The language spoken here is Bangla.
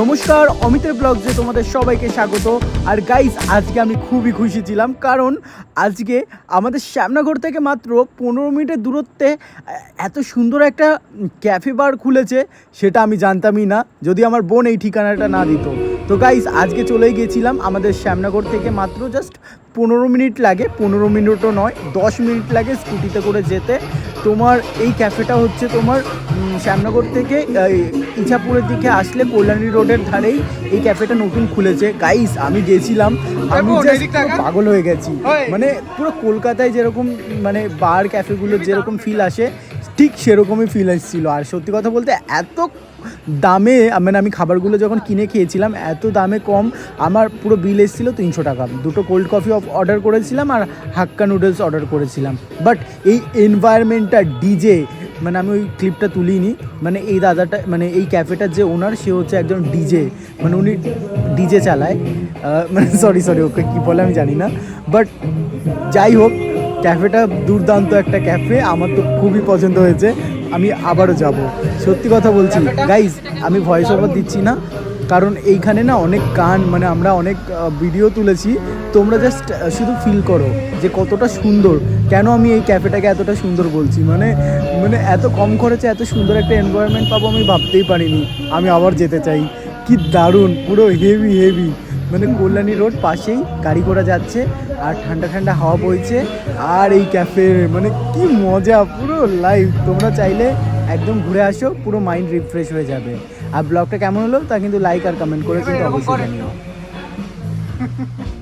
নমস্কার, অমিতের ব্লগসে তোমাদের সবাইকে স্বাগত। আর গাইজ আজকে আমি খুবই খুশি ছিলাম, কারণ আজকে আমাদের শ্যামনগর থেকে মাত্র পনেরো মিনিটের দূরত্বে এত সুন্দর একটা ক্যাফে বার খুলেছে, সেটা আমি জানতামই না, যদি আমার বোন এই ঠিকানাটা না দিত। তো গাইজ আজকে চলেই গেছিলাম আমাদের শ্যামনগর থেকে মাত্র জাস্ট পনেরো মিনিট লাগে পনেরো মিনিটও নয় দশ মিনিট লাগে স্কুটিতে করে যেতে। তোমার এই ক্যাফেটা হচ্ছে তোমার শ্যামনগর থেকে ইছাপুরের দিকে আসলে কল্যাণী রোডের ধারেই এই ক্যাফেটা নতুন খুলেছে। গাইস আমি গেছিলাম আমি। পাগল হয়ে গেছি। মানে পুরো কলকাতায় যেরকম মানে বার ক্যাফেগুলো যেরকম ফিল আসে ঠিক সেরকমই ফিল এসেছিল। আর সত্যি কথা বলতে এত দামে মানে আমি খাবারগুলো যখন কিনে খেয়েছিলাম, এত দামে কম, আমার পুরো বিল এসেছিল তিনশো টাকা। দুটো কোল্ড কফি অর্ডার করেছিলাম আর হাক্কা নুডলস অর্ডার করেছিলাম। বাট এই এনভায়রনমেন্টটা ডিজে মানে আমি ওই ক্লিপটা তুলিনি। মানে এই দাদাটা মানে এই ক্যাফেটার যে ওনার সে হচ্ছে একজন ডিজে মানে উনি ডিজে চালায়। মানে সরি সরি ওকে কী বলে আমি জানি না। বাট যাই হোক ক্যাফেটা দুর্দান্ত একটা ক্যাফে, আমার তো খুবই পছন্দ হয়েছে, আমি আবারও যাব। সত্যি কথা বলছি গাইজ আমি ভয়েস ওভার দিচ্ছি না, কারণ এইখানে না অনেক গান মানে আমরা অনেক ভিডিও তুলেছি, তোমরা জাস্ট শুধু ফিল করো যে কতটা সুন্দর, কেন আমি এই ক্যাফেটাকে এতটা সুন্দর বলছি? মানে মানে এত কম খরচে এত সুন্দর একটা এনভায়রনমেন্ট পাবো আমি ভাবতেই পারিনি, আমি আবার যেতে চাই। কি দারুণ, পুরো হেভি হেভি মানে কল্যাণী রোড পাশেই গাড়ি ঘোড়া যাচ্ছে আর ঠান্ডা ঠান্ডা হাওয়া বইছে আর এই ক্যাফে মানে কি মজা পুরো লাইফ তোমরা চাইলে একদম ঘুরে আসো পুরো মাইন্ড রিফ্রেশ হয়ে যাবে। আর ব্লগটা কেমন হলো তা কিন্তু লাইক আর কমেন্ট করে কিন্তু অবশ্যই জানিও।